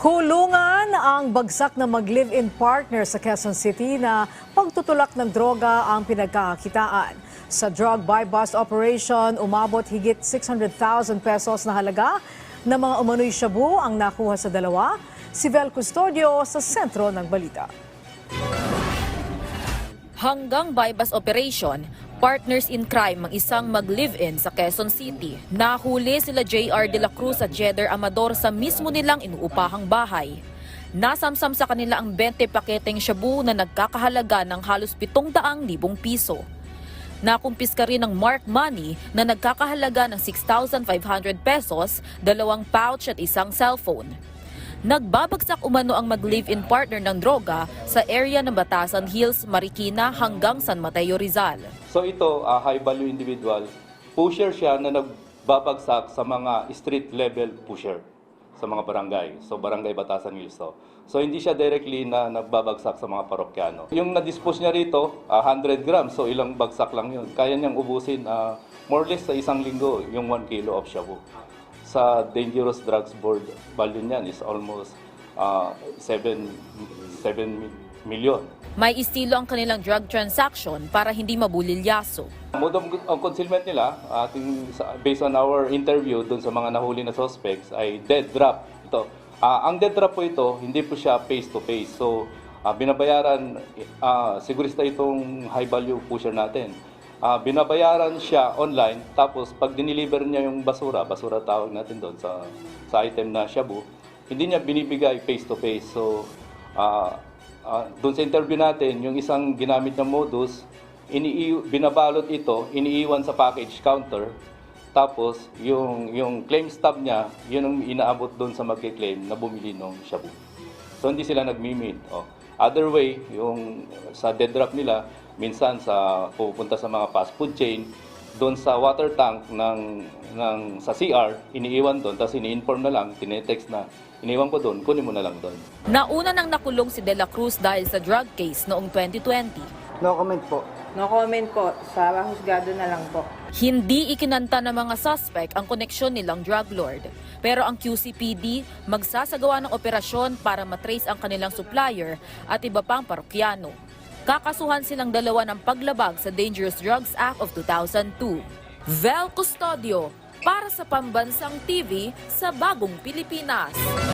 Kulungan ang bagsak na mag-live-in partner sa Quezon City na pagtutulak ng droga ang pinagkakakitaan. Sa drug buy-bust operation, umabot higit 600,000 pesos na halaga na mga umano'y shabu ang nakuha sa dalawa. Si Vel Custodio sa sentro ng balita. Hanggang bypass operation, partners in crime ang isang mag-live-in sa Quezon City. Nahuli sila JR De La Cruz at Jeder Amador sa mismo nilang inuupahang bahay. Nasamsam sa kanila ang 20 paketeng shabu na nagkakahalaga ng halos 700,000 piso. Nakumpiska rin ng mark money na nagkakahalaga ng 6,500 pesos, dalawang pouch at isang cellphone. Nagbabagsak umano ang mag-live-in partner ng droga sa area ng Batasan Hills, Marikina hanggang San Mateo, Rizal. So ito, ah, high value individual, pusher siya na nagbabagsak sa mga street level pusher sa mga barangay. So barangay Batasan Hills to. So hindi siya directly na nagbabagsak sa mga parokyano. Yung na-dispose niya rito, ah, 100 grams, so ilang bagsak lang yun. Kaya niyang ubusin ah, more or less sa isang linggo yung 1 kilo of shabu. Sa Dangerous Drugs Board, value niyan is almost ah, 7, 7 million. May estilo ang kanilang drug transaction para hindi mabulilyaso. Mode of of concealment nila, ating, based on our interview dun sa mga nahuli na suspects, ay dead drop. Ito. Ah, ang dead drop po ito, hindi po siya face-to-face. So, ah, binabayaran, ah, sigurista itong high value pusher natin. Ah, binabayaran siya online, tapos pag diniliver niya yung basura, basura tawag natin doon sa, sa item na shabu, hindi niya binibigay face-to-face. So, ah, ah, doon sa interview natin, yung isang ginamit na modus, ini binabalot ito, iniiwan sa package counter. Tapos, yung, yung claim stub niya, yun ang inaabot doon sa magkiklaim na bumili ng shabu. So, hindi sila nagmi-meet. Oh. Other way, yung sa dead drop nila, minsan sa pupunta sa mga fast food chain, doon sa water tank ng, ng sa CR, iniiwan doon, tapos ini-inform na lang, tinetext na, iniwan ko doon, kunin mo na lang doon. Nauna nang nakulong si De La Cruz dahil sa drug case noong 2020. No comment po. No comment po. Sa husgado na lang po. Hindi ikinanta ng mga suspect ang koneksyon nilang drug lord. Pero ang QCPD magsasagawa ng operasyon para matrace ang kanilang supplier at iba pang parokyano. Kakasuhan silang dalawa ng paglabag sa Dangerous Drugs Act of 2002. Vel Custodio para sa Pambansang TV sa Bagong Pilipinas.